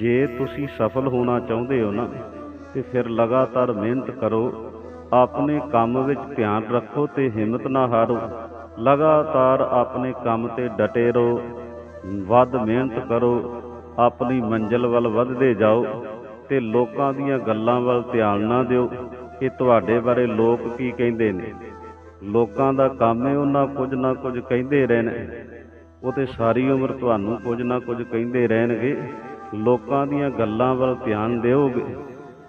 ਜੇ ਤੁਸੀਂ ਸਫਲ ਹੋਣਾ ਚਾਹੁੰਦੇ ਹੋ ਨਾ, ਤੇ ਫਿਰ ਲਗਾਤਾਰ ਮਿਹਨਤ ਕਰੋ, ਆਪਣੇ ਕੰਮ ਵਿੱਚ ਧਿਆਨ ਰੱਖੋ ਤੇ ਹਿੰਮਤ ਨਾ ਹਾਰੋ। ਲਗਾਤਾਰ ਆਪਣੇ ਕੰਮ ਤੇ ਡਟੇ ਰਹੋ, ਵੱਧ ਮਿਹਨਤ ਕਰੋ, ਆਪਣੀ ਮੰਜ਼ਿਲ ਵੱਲ ਵਧਦੇ ਜਾਓ ਤੇ ਲੋਕਾਂ ਦੀਆਂ ਗੱਲਾਂ ਵੱਲ ਧਿਆਨ ਨਾ ਦਿਓ। ਕਿ ਤੁਹਾਡੇ ਬਾਰੇ ਲੋਕ ਕੀ ਕਹਿੰਦੇ ਨੇ? ਲੋਕਾਂ ਦਾ ਕੰਮ ਹੈ ਉਹਨਾਂ ਕੁਝ ਨਾ ਕੁਝ ਕਹਿੰਦੇ ਰਹਿਣ। ਉਹ ਤੇ ਸਾਰੀ ਉਮਰ ਤੁਹਾਨੂੰ ਕੁਝ ਨਾ ਕੁਝ ਕਹਿੰਦੇ ਰਹਿਣਗੇ। ਲੋਕਾਂ ਦੀਆਂ ਗੱਲਾਂ ਵੱਲ ਧਿਆਨ ਦਿਓਗੇ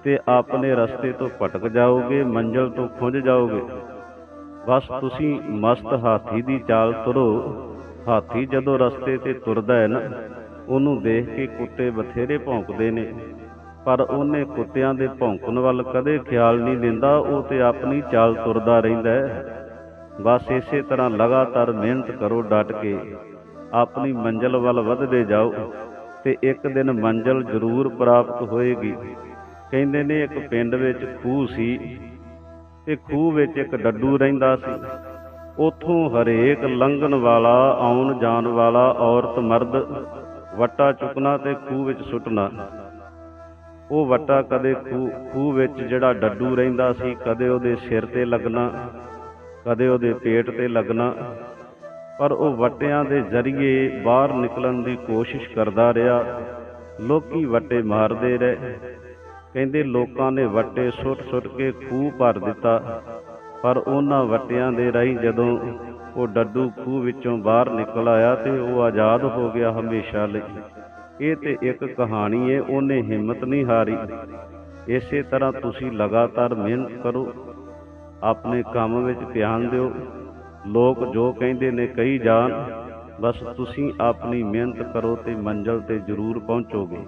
ਤੇ ਆਪਣੇ ਰਸਤੇ ਤੋਂ ਭਟਕ ਜਾਓਗੇ, ਮੰਜ਼ਲ ਤੋਂ ਖੁੰਝ ਜਾਓਗੇ। ਬਸ ਤੁਸੀਂ ਮਸਤ ਹਾਥੀ ਦੀ ਚਾਲ ਤੁਰੋ। ਹਾਥੀ ਜਦੋਂ ਰਸਤੇ ਤੇ ਤੁਰਦਾ ਹੈ ਨਾ, ਉਹਨੂੰ ਦੇਖ ਕੇ ਕੁੱਤੇ ਬਥੇਰੇ ਭੌਂਕਦੇ ਨੇ। ਪਰ ਉਹਨੇ ਕੁੱਤਿਆਂ ਦੇ ਭੌਂਕਣ ਵੱਲ ਕਦੇ ਖਿਆਲ ਨਹੀਂ ਦਿੰਦਾ, ਉਹ ਤੇ ਆਪਣੀ ਚਾਲ ਤੁਰਦਾ ਰਹਿੰਦਾ ਹੈ। ਬਸ ਇਸੇ ਤਰ੍ਹਾਂ ਲਗਾਤਾਰ ਮਿਹਨਤ ਕਰੋ, ਡਟ ਕੇ। ਆਪਣੀ ਮੰਜ਼ਿਲ ਵੱਲ ਵਧਦੇ ਜਾਓ। ਤੇ ਇੱਕ ਦਿਨ ਮੰਜ਼ਿਲ ਜ਼ਰੂਰ ਪ੍ਰਾਪਤ ਹੋਏਗੀ। ਕਹਿੰਦੇ ਨੇ ਇੱਕ ਪਿੰਡ ਵਿੱਚ ਖੂਹ ਸੀ ਤੇ ਖੂਹ ਵਿੱਚ ਇੱਕ ਡੱਡੂ ਰਹਿੰਦਾ ਸੀ। ਉਥੋਂ ਹਰੇਕ ਲੰਘਣ ਵਾਲਾ, ਆਉਣ ਜਾਣ ਵਾਲਾ ਔਰਤ ਮਰਦ ਵਟਾ ਚੁੱਕਣਾ ਤੇ ਖੂਹ ਵਿੱਚ ਸੁੱਟਣਾ। ਉਹ ਵਟਾ ਕਦੇ ਖੂਹ ਖੂਹ ਵਿੱਚ ਜਿਹੜਾ ਡੱਡੂ ਰਹਿੰਦਾ ਸੀ, ਕਦੇ ਉਹਦੇ ਸਿਰ ਤੇ ਲੱਗਣਾ, ਕਦੇ ਉਹਦੇ ਪੇਟ ਤੇ ਲੱਗਣਾ ਪਰ ਉਹ ਵਟਿਆਂ ਦੇ ਜ਼ਰੀਏ ਬਾਹਰ ਨਿਕਲਣ ਦੀ ਕੋਸ਼ਿਸ਼ ਕਰਦਾ ਰਿਹਾ। ਲੋਕੀ ਵਟੇ ਮਾਰਦੇ ਰਹੇ। ਕਹਿੰਦੇ ਲੋਕਾਂ ਨੇ ਵਟੇ ਸੁੱਟ-ਸੁੱਟ ਕੇ ਖੂਹ ਭਰ ਦਿੱਤਾ। ਪਰ ਉਹਨਾਂ ਵਟਿਆਂ ਦੇ ਰਾਹੀਂ ਜਦੋਂ ਉਹ ਡੱਡੂ ਖੂਹ ਵਿੱਚੋਂ ਬਾਹਰ ਨਿਕਲ ਆਇਆ ਤੇ ਉਹ ਆਜ਼ਾਦ ਹੋ ਗਿਆ ਹਮੇਸ਼ਾ ਲਈ। ਇਹ ਤੇ ਇੱਕ ਕਹਾਣੀ ਹੈ ਉਹਨੇ ਹਿੰਮਤ ਨਹੀਂ ਹਾਰੀ। ਇਸੇ ਤਰ੍ਹਾਂ ਤੁਸੀਂ ਲਗਾਤਾਰ ਮਿਹਨਤ ਕਰੋ। ਆਪਣੇ ਕੰਮ ਵਿੱਚ ਧਿਆਨ ਦਿਓ। ਲੋਕ ਜੋ ਕਹਿੰਦੇ ਨੇ, ਕਹੀ ਜਾਣ। ਬਸ ਤੁਸੀਂ ਆਪਣੀ ਮਿਹਨਤ ਕਰੋ ਤੇ ਮੰਜ਼ਲ ਤੇ ਜ਼ਰੂਰ ਪਹੁੰਚੋਗੇ।